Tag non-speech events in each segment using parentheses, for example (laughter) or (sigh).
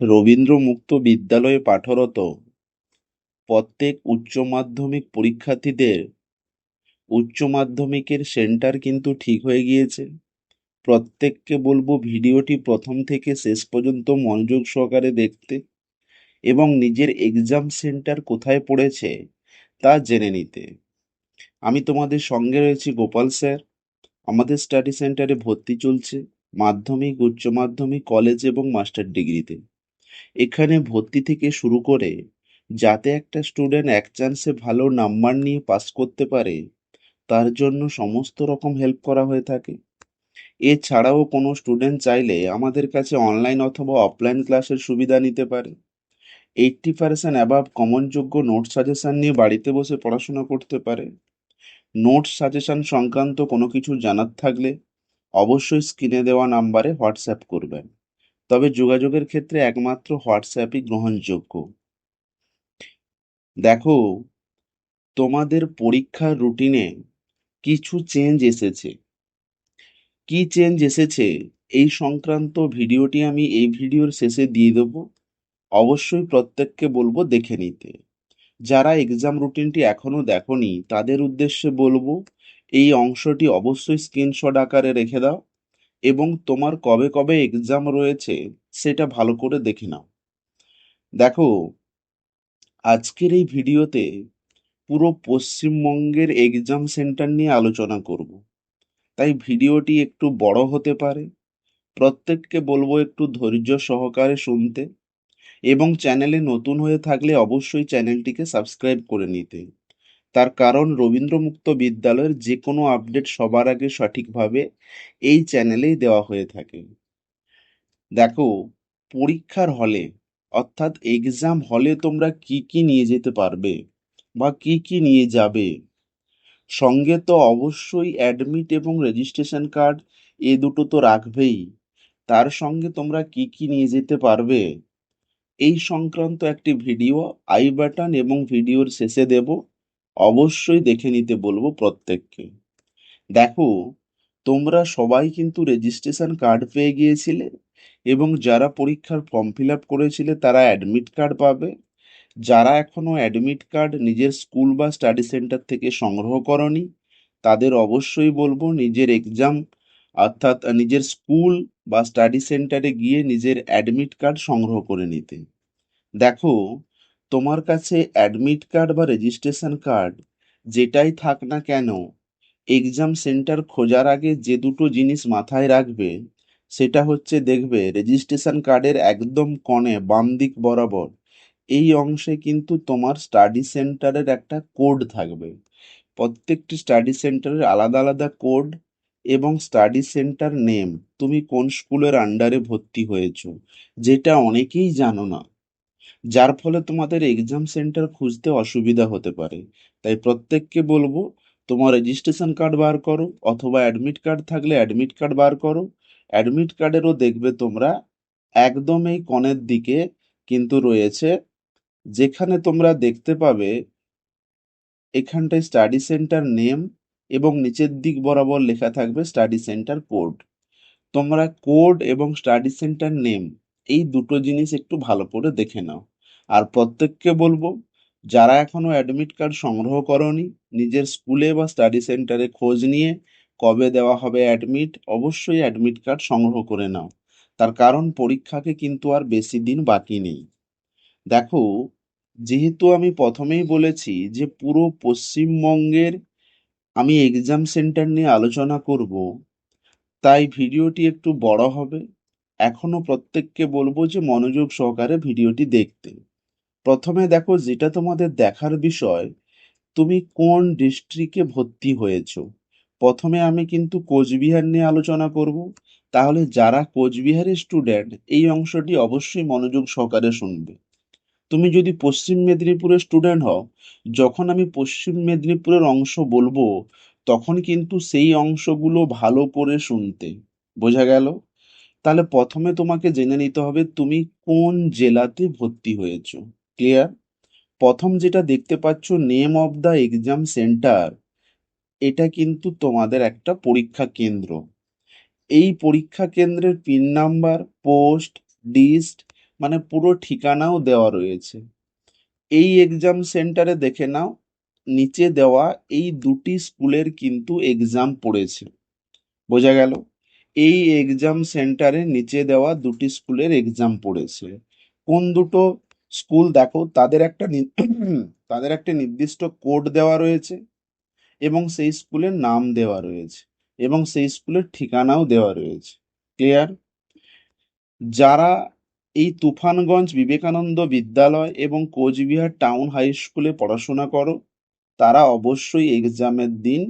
রবীন্দ্র মুক্ত বিদ্যালয়ে পাঠরত প্রত্যেক উচ্চ মাধ্যমিক পরীক্ষার্থীদের উচ্চ মাধ্যমিকের সেন্টার কিন্তু ঠিক হয়ে গিয়েছে। প্রত্যেককে বলব ভিডিওটি প্রথম থেকে শেষ পর্যন্ত মনোযোগ সহকারে দেখতে এবং নিজের এক্সাম সেন্টার কোথায় পড়েছে তা জেনে নিতে। আমি তোমাদের সঙ্গে রয়েছি গোপাল স্যার। আমাদের স্টাডি সেন্টারে ভর্তি চলছে মাধ্যমিক, উচ্চ মাধ্যমিক কলেজ এবং মাস্টার ডিগ্রিতে এখানে ভর্তি থেকে শুরু করে যাতে একটা স্টুডেন্ট এক চান্সে ভালো নাম্বার নিয়ে পাস করতে পারে, তার জন্য সমস্ত রকম হেল্প করা হয়ে থাকে। এছাড়াও কোনো স্টুডেন্ট চাইলে আমাদের কাছে অনলাইন অথবা অফলাইন ক্লাসের সুবিধা নিতে পারে। এইট্টি পার্সেন্ট অ্যাবাভ কমনযোগ্য নোট সাজেশন নিয়ে বাড়িতে বসে পড়াশোনা করতে পারে। নোট সাজেশন সংক্রান্ত কোনো কিছু জানার থাকলে অবশ্যই স্ক্রিনে দেওয়া নাম্বারে হোয়াটসঅ্যাপ করবেন। তবে যোগাযোগের ক্ষেত্রে একমাত্র হোয়াটসঅ্যাপই গ্রহণযোগ্য। দেখো, তোমাদের পরীক্ষার রুটিনে কিছু চেঞ্জ এসেছে। কি চেঞ্জ এসেছে? এই সংক্রান্ত ভিডিওটি আমি এই ভিডিওর শেষে দিয়ে দেব। অবশ্যই প্রত্যেককে বলব দেখে নিতে। যারা এক্সাম রুটিনটি এখনও দেখনি, তাদের উদ্দেশ্যে বলব, এই অংশটি অবশ্যই স্ক্রিনশট আকারে রেখে দাও। এবং তোমার কবে কবে এক্সাম রয়েছে সেটা ভালো করে দেখে নাও। দেখো, আজকের এই ভিডিওতে পুরো পশ্চিমবঙ্গের এক্সাম সেন্টার নিয়ে আলোচনা করব। তাই ভিডিওটি একটু বড় হতে পারে, প্রত্যেককে বলব একটু ধৈর্য সহকারে শুনতে এবং চ্যানেলে নতুন হয়ে থাকলে অবশ্যই চ্যানেলটিকে সাবস্ক্রাইব করে নিতে। তার কারণ রবীন্দ্রমুক্ত বিদ্যালয়ের যে কোনো আপডেট সবার আগে সঠিকভাবে এই চ্যানেলেই দেওয়া হয়ে থাকে। দেখো, পরীক্ষার হলে, অর্থাৎ এক্সাম হলে তোমরা কি কি নিয়ে যেতে পারবে বা কি কি নিয়ে যাবে? সঙ্গে তো অবশ্যই অ্যাডমিট এবং রেজিস্ট্রেশন কার্ড এ দুটো তো রাখবেই। তার সঙ্গে তোমরা কি কি নিয়ে যেতে পারবে? এই সংক্রান্ত একটি ভিডিও আই বাটন এবং ভিডিওর শেষে দেব। অবশ্যই দেখে নিতে বলব প্রত্যেককে। দেখো, তোমরা সবাই কিন্তু রেজিস্ট্রেশন কার্ড পেয়ে গিয়েছিলে এবং যারা পরীক্ষার ফর্ম ফিল আপ করেছিলে তারা অ্যাডমিট কার্ড পাবে। যারা এখনও অ্যাডমিট কার্ড নিজের স্কুল বা স্টাডি সেন্টার থেকে সংগ্রহ করনি, তাদের অবশ্যই বলব নিজের এক্সাম অর্থাৎ নিজের স্কুল বা স্টাডি সেন্টারে গিয়ে নিজের অ্যাডমিট কার্ড সংগ্রহ করে নিতে। দেখো তোমার কাছে অ্যাডমিট কার্ড বা রেজিস্ট্রেশন কার্ড যেটাই থাক না কেন এক্সাম সেন্টার খোঁজার আগে যে দুটো জিনিস মাথায় রাখবে, সেটা হচ্ছে দেখবে রেজিস্ট্রেশন কার্ডের একদম কণে বাম দিক বরাবর, এই অংশে কিন্তু তোমার স্টাডি সেন্টারের একটা কোড থাকবে। প্রত্যেকটি স্টাডি সেন্টারের আলাদা আলাদা কোড এবং স্টাডি সেন্টার নেম তুমি কোন স্কুলের আন্ডারে ভর্তি হয়েছো, যেটা অনেকেই জানো না। যার ফলে তোমাদের এক্সাম সেন্টার খুঁজতে অসুবিধা হতে পারে। তাই প্রত্যেককে বলব, তোমার রেজিস্ট্রেশন কার্ড বার করো অথবা অ্যাডমিট কার্ড থাকলে অ্যাডমিট কার্ড বার করো। অ্যাডমিট কার্ডেরও দেখবে তোমরা একদম এই কনের দিকে কিন্তু রয়েছে। যেখানে তোমরা দেখতে পাবে এখানটায় স্টাডি সেন্টার নেম এবং নিচের দিক বরাবর লেখা থাকবে স্টাডি সেন্টার কোড তোমরা কোড এবং স্টাডি সেন্টার নেম এই দুটো জিনিস একটু ভালো করে দেখে নাও। আর প্রত্যেককে বলব, যারা এখনও অ্যাডমিট কার্ড সংগ্রহ করনি, নিজের স্কুলে বা স্টাডি সেন্টারে খোঁজ নিয়ে কবে দেওয়া হবে অ্যাডমিট অবশ্যই অ্যাডমিট কার্ড সংগ্রহ করে নাও। তার কারণ পরীক্ষাকে কিন্তু আর বেশি দিন বাকি নেই। দেখো, যেহেতু আমি প্রথমেই বলেছি যে পুরো পশ্চিমবঙ্গের আমি এক্সাম সেন্টার নিয়ে আলোচনা করব, তাই ভিডিওটি একটু বড় হবে। এখনও প্রত্যেককে বলব যে মনোযোগ সহকারে ভিডিওটি দেখতে। প্রথমে দেখো যেটা তোমাদের দেখার বিষয়, তুমি কোন ডিস্ট্রিক্টে ভর্তি হয়েছো? প্রথমে আমি কিন্তু কোচবিহার নিয়ে আলোচনা করব। তাহলে যারা কোচবিহারের স্টুডেন্ট, এই অংশটি অবশ্যই মনোযোগ সহকারে শুনবে। তুমি যদি পশ্চিম মেদিনীপুরের স্টুডেন্ট হও, যখন আমি পশ্চিম মেদিনীপুরের অংশ বলব, তখন কিন্তু সেই অংশগুলো ভালো করে শুনতে। বোঝা গেল? তাহলে প্রথমে তোমাকে জেনে নিতে হবে তুমি কোন জেলাতে ভর্তি হয়েছো। ক্লিয়ার প্রথম যেটা দেখতে পাচ্ছ name of the exam centre এটা কিন্তু তোমাদের একটা পরীক্ষা কেন্দ্র। এই পরীক্ষা কেন্দ্রের পিন নাম্বার পোস্ট ডিস্ট মানে পুরো ঠিকানাও দেওয়া রয়েছে। এই এক্সাম সেন্টারে দেখে নাও, নিচে দেওয়া এই দুটি স্কুলের কিন্তু এক্সাম পড়েছে। বোঝা গেল? এই এক্সাম সেন্টারে নিচে দেওয়া দুটি স্কুলের এক্সাম পড়েছে। কোন দুটো? স্কুল দেখো, তাদের একটা (clears throat) তাদের একটা নির্দিষ্ট কোড দেওয়া রয়েছে এবং সেই স্কুলের নাম দেওয়া রয়েছে এবং সেই স্কুলের ঠিকানাও দেওয়া রয়েছে। ক্লিয়ার যারা এই তুফানগঞ্জ বিবেকানন্দ বিদ্যালয় এবং কোচবিহার টাউন হাই স্কুলে পড়াশোনা করো, তারা অবশ্যই এক্সামের দিন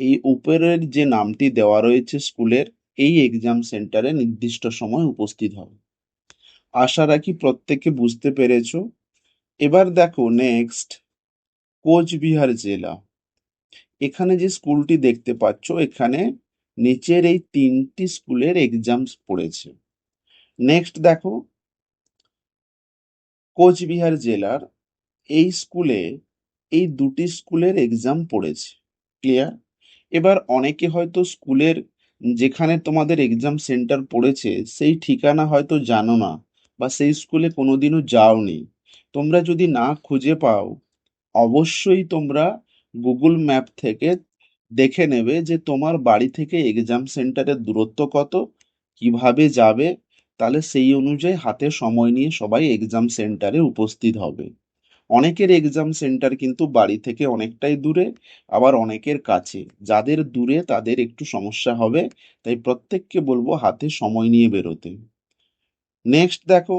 এই উপরের যে নামটি দেওয়া রয়েছে স্কুলের এই এক্সাম সেন্টারে নির্দিষ্ট সময় উপস্থিত হবে। আশা রাখি প্রত্যেকে বুঝতে পেরেছ। এবার দেখো নেক্সট কোচবিহার জেলা। এখানে যে স্কুলটি দেখতে পাচ্ছ, এখানে নিচের এই তিনটি স্কুলের এক্সামস পড়েছে। নেক্সট দেখো, কোচবিহার জেলার এই স্কুলে এই দুটি স্কুলের এক্সাম পড়েছে। ক্লিয়ার এবার অনেকে হয়তো স্কুলের যেখানে তোমাদের এক্সাম সেন্টার পড়েছে, সেই ঠিকানা হয়তো জানো না বা সেই স্কুলে কোনোদিনও যাওনি। তোমরা যদি না খুঁজে পাও, অবশ্যই তোমরা গুগল ম্যাপ থেকে দেখে নেবে যে তোমার বাড়ি থেকে এক্সাম সেন্টারের দূরত্ব কত, কীভাবে যাবে, তাহলে সেই অনুযায়ী হাতে সময় নিয়ে সবাই এক্সাম সেন্টারে উপস্থিত হবে। অনেকের এক্সাম সেন্টার কিন্তু বাড়ি থেকে অনেকটাই দূরে, আবার অনেকের কাছে। যাদের দূরে, তাদের একটু সমস্যা হবে, তাই প্রত্যেককে বলব হাতে সময় নিয়ে বেরোতে। নেক্সট দেখো,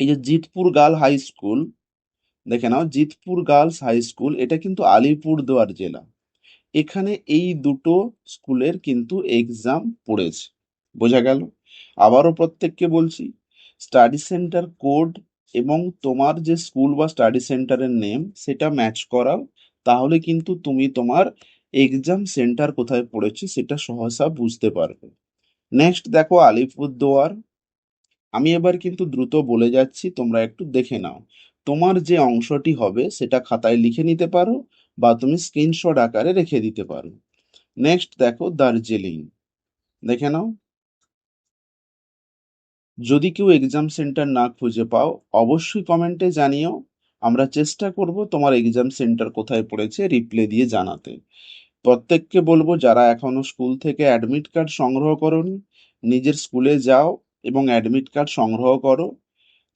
এই যে জিতপুর গার্ল হাই স্কুল দেখে নাও, জিতপুর গার্লস হাই স্কুল এটা কিন্তু আলিপুরদুয়ার জেলা। এখানে এই দুটো স্কুলের কিন্তু এক্সাম পড়েছে। বোঝা গেল? আবারও প্রত্যেককে বলছি স্টাডি সেন্টার কোড এবং তোমার যে স্কুল বা স্টাডি সেন্টারের নেম সেটা ম্যাচ করাও, তাহলে কিন্তু তুমি তোমার এক্সাম সেন্টার কোথায় পড়েছে সেটা সহসা বুঝতে পারবে। নেক্সট দেখো আলিপুরদুয়ার। আমি এবার কিন্তু দ্রুত বলে যাচ্ছি, তোমরা একটু দেখে নাও। তোমার যে অংশটি হবে সেটা খাতায় লিখে নিতে পারো বা তুমি স্ক্রিনশট আকারে রেখে দিতে পারো। নেক্সট দেখো দার্জিলিং। দেখে নাও। যদি কেউ এক্সাম সেন্টার না খুঁজে পাও, অবশ্যই কমেন্টে জানিও। আমরা চেষ্টা করব তোমার এক্সাম সেন্টার কোথায় পড়েছে রিপ্লে দিয়ে জানাতে। প্রত্যেককে বলব, যারা এখনও স্কুল থেকে অ্যাডমিট কার্ড সংগ্রহ করোনি, নিজের স্কুলে যাও এবং অ্যাডমিট কার্ড সংগ্রহ করো।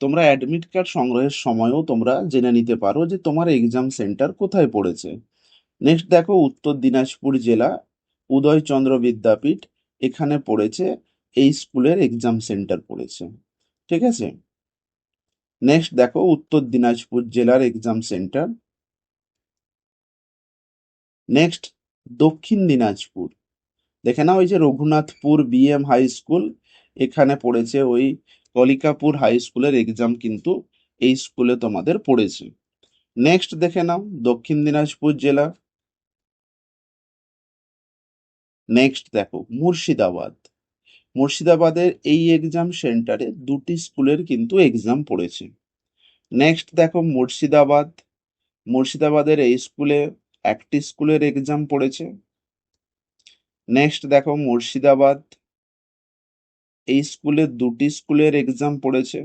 তোমরা অ্যাডমিট কার্ড সংগ্রহের সময়ও তোমরা জেনে নিতে পারো যে তোমার এক্সাম সেন্টার কোথায় পড়েছে। নেক্সট দেখো, উত্তর দিনাজপুর জেলা, উদয়চন্দ্র বিদ্যাপীঠ, এখানে পড়েছে এই স্কুলের এক্সাম সেন্টার পড়েছে। ঠিক আছে? নেক্সট দেখো, উত্তর দিনাজপুর জেলার এক্সাম সেন্টার নেক্সট দক্ষিণ দিনাজপুর। দেখে নাও ওই যে রঘুনাথপুর বিএম হাই স্কুল এখানে পড়েছে ওই কলিকাপুর হাই স্কুলের এক্সাম কিন্তু এই স্কুলে তোমাদের পড়েছে। নেক্সট দেখে নাও, দক্ষিণ দিনাজপুর জেলা। নেক্সট দেখো, মুর্শিদাবাদ। মুর্শিদাবাদের এই এক্সাম সেন্টারে দুটি স্কুলের কিন্তু এক্সাম পড়েছে। নেক্সট দেখো মুর্শিদাবাদ। মুর্শিদাবাদের এই স্কুলে একটি স্কুলের এক্সাম পড়েছে। নেক্সট দেখো মুর্শিদাবাদ। এই স্কুলে দুটি স্কুলের এক্সাম পড়েছে।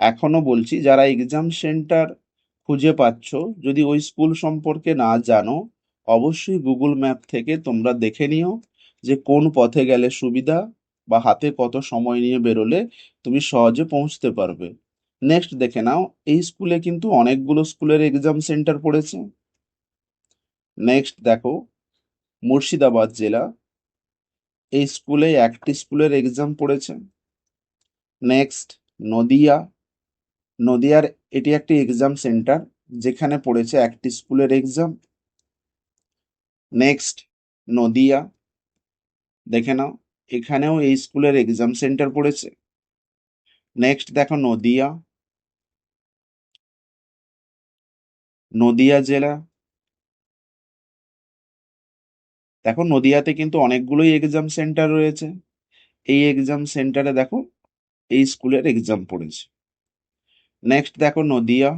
এখনও বলছি, যারা এক্সাম সেন্টার খুঁজে পাচ্ছ, যদি ওই স্কুল সম্পর্কে না জানো, অবশ্যই গুগল ম্যাপ থেকে তোমরা দেখে নিও। যে কোন পথে গেলে সুবিধা বা হাতে কত সময় নিয়ে বেরোলে তুমি সহজে পৌঁছতে পারবে। নেক্সট দেখে নাও, এই স্কুলে কিন্তু অনেকগুলো স্কুলের এক্সাম সেন্টার পড়েছে। নেক্সট দেখো, মুর্শিদাবাদ জেলা, এই স্কুলে একটি স্কুলের এক্সাম পড়েছে। নেক্সট নদিয়া। নদিয়ার এটি একটি এক্সাম সেন্টার যেখানে পড়েছে একটি স্কুলের এক্সাম নেক্সট নদিয়া। দেখে নাও, এখানেও এই স্কুলের এক্সাম সেন্টার পড়েছে। নেক্সট দেখো নদিয়া। নদিয়া জেলা। দেখো নদিয়াতে কিন্তু অনেকগুলোই এক্সাম সেন্টার রয়েছে। এই এক্সাম সেন্টারে দেখো, এই স্কুলের এক্সাম পড়েছে। নেক্সট দেখো নদিয়া।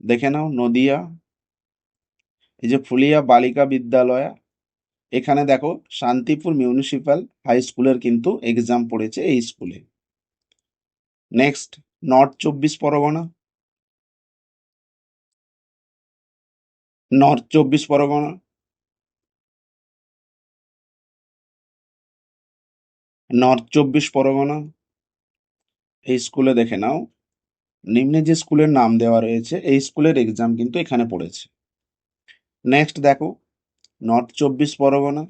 দেখে নাও নদিয়া। এই যে ফুলিয়া বালিকা বিদ্যালয়। এখানে দেখো শান্তিপুর মিউনিসিপ্যাল হাই স্কুলের কিন্তু এক্সাম পড়েছে এই স্কুলে নেক্সট নর্থ চব্বিশ পরগনা। নর্থ চব্বিশ পরগনা। নর্থ চব্বিশ পরগনা। এই স্কুলে দেখে নাও, নিম্নে যে স্কুলের নাম দেওয়া রয়েছে, এই স্কুলের এক্সাম কিন্তু এখানে পড়েছে। নেক্সট দেখো নর্থ চব্বিশ পরগনা।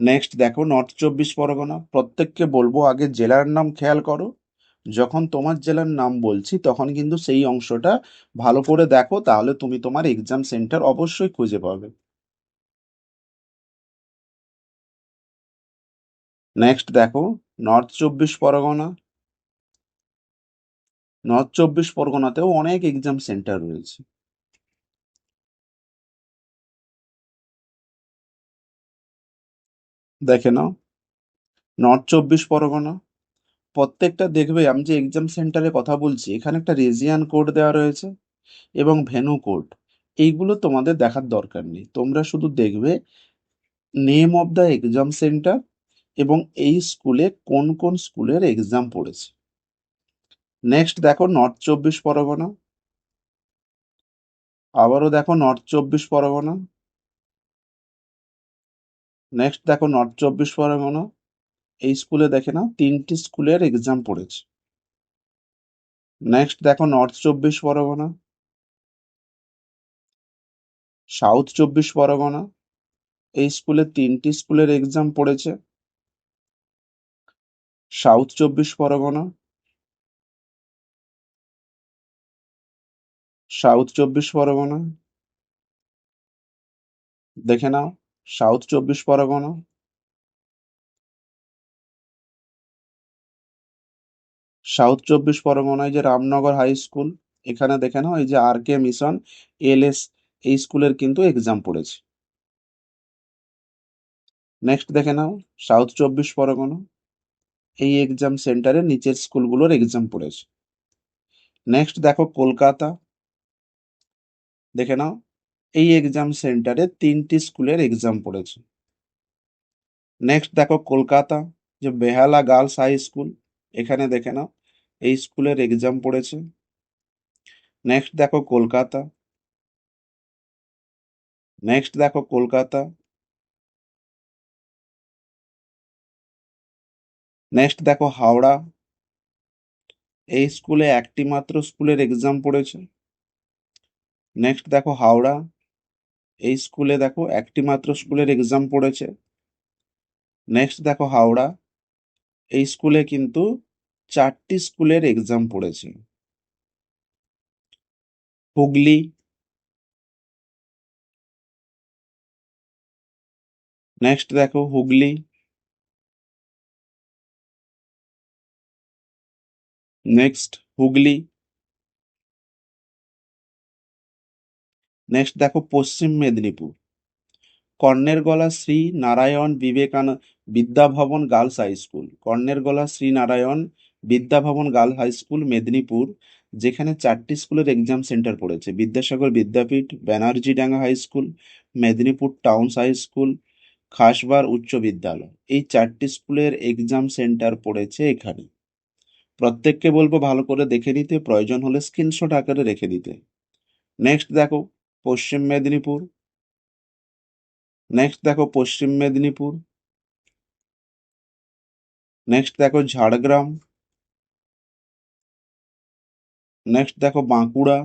নেক্সট দেখো, নর্থ চব্বিশ পরগনা। প্রত্যেককে বলব আগে জেলার নাম খেয়াল করো। যখন তোমার জেলার নাম বলছি, তখন কিন্তু সেই অংশটা ভালো করে দেখো, তাহলে তুমি তোমার এক্সাম সেন্টার অবশ্যই খুঁজে পাবে। নেক্সট দেখো, নর্থ চব্বিশ পরগনা। নর্থ চব্বিশ পরগনাতেও অনেক এক্সাম সেন্টার রয়েছে। দেখে নাও। নর্থ চব্বিশ পরগনা। প্রত্যেকটা দেখবে আমি যে এক্সাম সেন্টারে কথা বলছি, এখানে একটা রেজিয়ান কোড দেওয়া রয়েছে এবং ভেনু কোড এইগুলো তোমাদের দেখার দরকার নেই। তোমরা শুধু দেখবে name of the exam centre এবং এই স্কুলে কোন কোন স্কুলের এক্সাম পড়েছে। নেক্সট দেখো নর্থ চব্বিশ পরগনা। আবারও দেখো নর্থ চব্বিশ পরগনা। নেক্সট দেখো নর্থ চব্বিশ পরগনা। এই স্কুলে দেখে নাও, তিনটি স্কুলের এক্সাম পড়েছে। নেক্সট দেখো নর্থ চব্বিশ পরগনা। সাউথ চব্বিশ পরগনা। এই স্কুলে তিনটি স্কুলের এক্সাম পড়েছে। সাউথ চব্বিশ পরগনা। সাউথ চব্বিশ পরগনা। দেখে নাও সাউথ চব্বিশ পরগনা। সাউথ চব্বিশ পরগনায় যে রামনগর হাই স্কুল, এখানে দেখে নাও, এই যে আর কে মিশন এল এস এই স্কুলের কিন্তু এক্সাম পড়েছে। নেক্সট দেখে নাও, সাউথ চব্বিশ পরগনা, এই এক্সাম সেন্টারে নিচের স্কুলগুলোর এক্সাম পড়েছে। নেক্সট দেখো কলকাতা, দেখে নাও এই এক্সাম সেন্টারে তিনটি স্কুলের এক্সাম পড়েছে। নেক্সট দেখো কলকাতা, যে বেহালা গার্লস হাই স্কুল এখানে দেখে নাও, এই স্কুলের এক্সাম পড়েছে। নেক্সট দেখো কলকাতা। নেক্সট দেখো কলকাতা। নেক্সট দেখো হাওড়া। এই স্কুলে একটি মাত্র স্কুলের এক্সাম পড়েছে। নেক্সট দেখো হাওড়া। এই স্কুলে দেখো একটি মাত্র স্কুলের এক্সাম পড়েছে। নেক্সট দেখো হাওড়া। এই স্কুলে কিন্তু চারটি স্কুলের এক্সাম পড়েছে। হুগলি। নেক্সট দেখো হুগলি। নেক্সট হুগলি। নেক্সট দেখো পশ্চিম মেদিনীপুর। কর্ণের গলা Shri Narayan Vivekananda Vidyabhavan girls high school. কর্ণের গলা Shri Narayan Vidyabhavan girls high school, Medinipur, যেখানে চারটি স্কুলের এক্সাম সেন্টার পড়েছে। Vidyasagar Vidyapith Banerjee Danga high school, Medinipur towns high school Khasbar উচ্চ বিদ্যালয়। এই চারটি স্কুলের এক্সাম সেন্টার পড়েছে এখানে। প্রত্যেককে বলব ভালো করে দেখে নিতে, প্রয়োজন হলে স্ক্রিনশট আকারে রেখে দিতে। নেক্সট দেখো পশ্চিম মেদিনীপুর। নেক্সট দেখো পশ্চিম মেদিনীপুর। নেক্সট দেখো ঝাড়গ্রাম। নেক্সট দেখো বাঁকুড়া।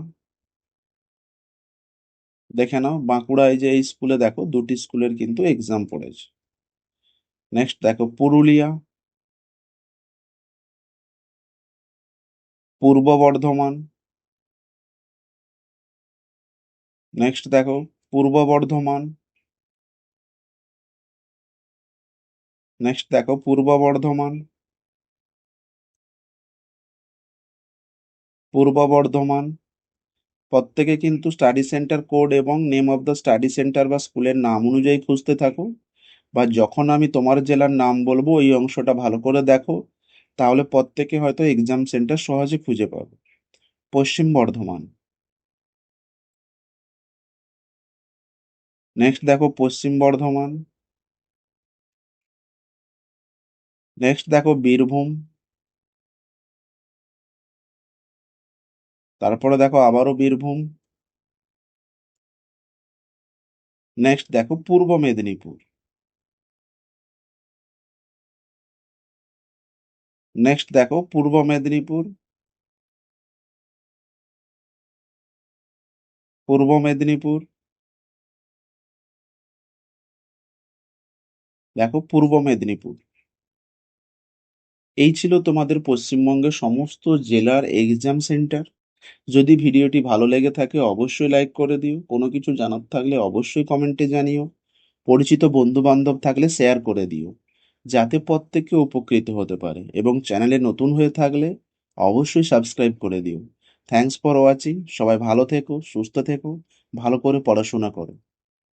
দেখে নাও, বাঁকুড়া এই যে এই স্কুলে দেখো, দুটি স্কুলের কিন্তু এক্সাম পড়েছে। নেক্সট দেখো পুরুলিয়া। পূর্ব বর্ধমান। নেক্সট দেখো, পূর্ব বর্ধমান। নেক্সট দেখো, পূর্ব বর্ধমান। পূর্ব বর্ধমান। প্রত্যেকে কিন্তু স্টাডি সেন্টার কোড এবং name of the study centre বা স্কুলের নাম অনুযায়ী খুঁজতে থাকো বা যখন আমি তোমার জেলার নাম বলব, ওই অংশটা ভালো করে দেখো, তাহলে প্রত্যেকে হয়তো এক্সাম সেন্টার সহজে খুঁজে পাবে। পশ্চিম বর্ধমান। নেক্সট দেখো পশ্চিম বর্ধমান। নেক্সট দেখো বীরভূম। তারপরে দেখো আবারও বীরভূম। নেক্সট দেখো পূর্ব মেদিনীপুর। নেক্সট দেখো পূর্ব মেদিনীপুর। পূর্ব মেদিনীপুর। দেখো পূর্ব মেদিনীপুর। এই ছিল তোমাদের পশ্চিমবঙ্গের সমস্ত জেলার এক্সাম সেন্টার যদি ভিডিওটি ভালো লেগে থাকে অবশ্যই লাইক করে দিও। কোনো কিছু জানার থাকলে অবশ্যই কমেন্টে জানিও। পরিচিত বন্ধু বান্ধব থাকলে শেয়ার করে দিও। যাতে প্রত্যেকে উপকৃত হতে পারে এবং চ্যানেলে নতুন হয়ে থাকলে অবশ্যই সাবস্ক্রাইব করে দিও। থ্যাঙ্কস ফর ওয়াচিং সবাই ভালো থেকো, সুস্থ থেকো, ভালো করে পড়াশোনা করো।